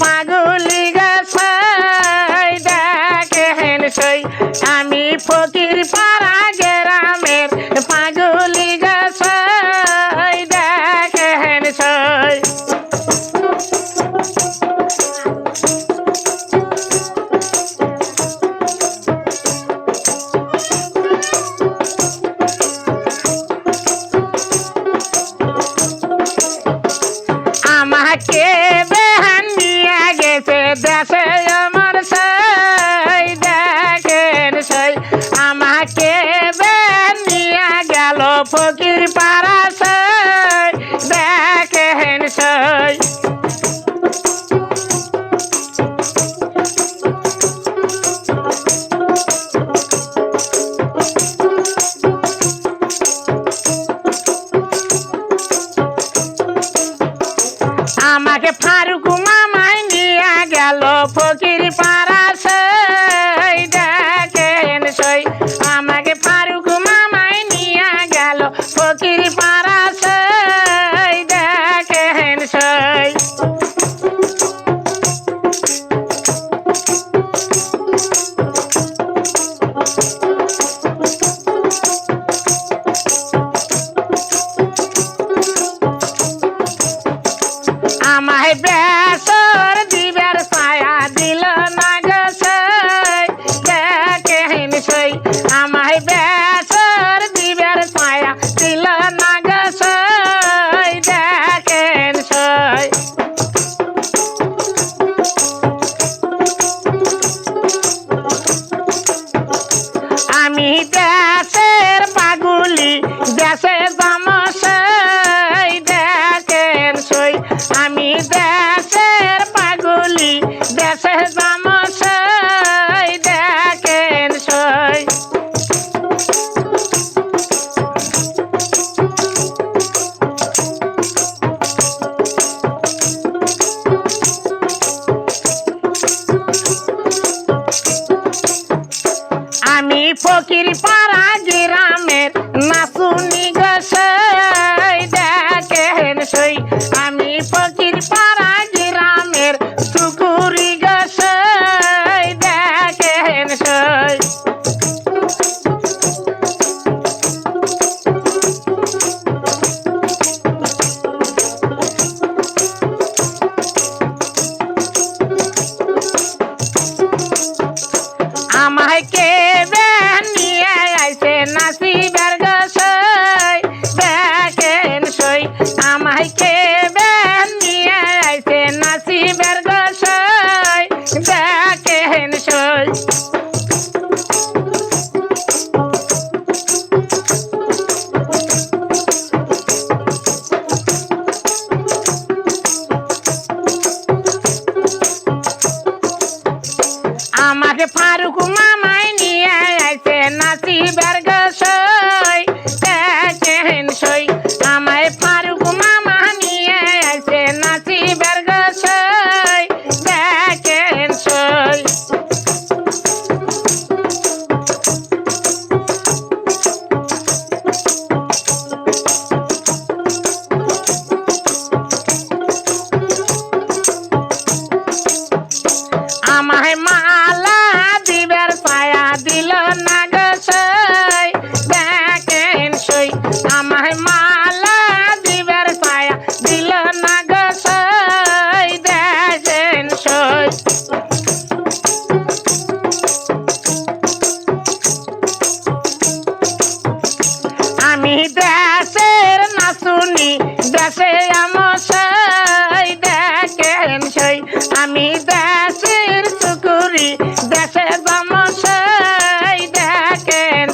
পাগলি গাছাই ডাকে হেন সই আমি ফকির পাড়া fucking bye.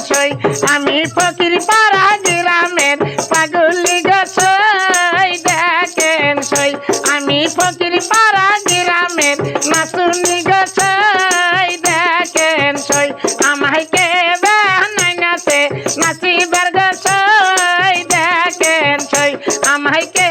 গোসই আমি ফকির পাড়া গ্রামের পাগলি গোসই দেখেন সই, আমি ফকির পাড়া গ্রামের নাচুনি গোসই দেখেন সই, আমায় কে বেহানাই নাচে নাচিবার গোসই দেখেন সই কে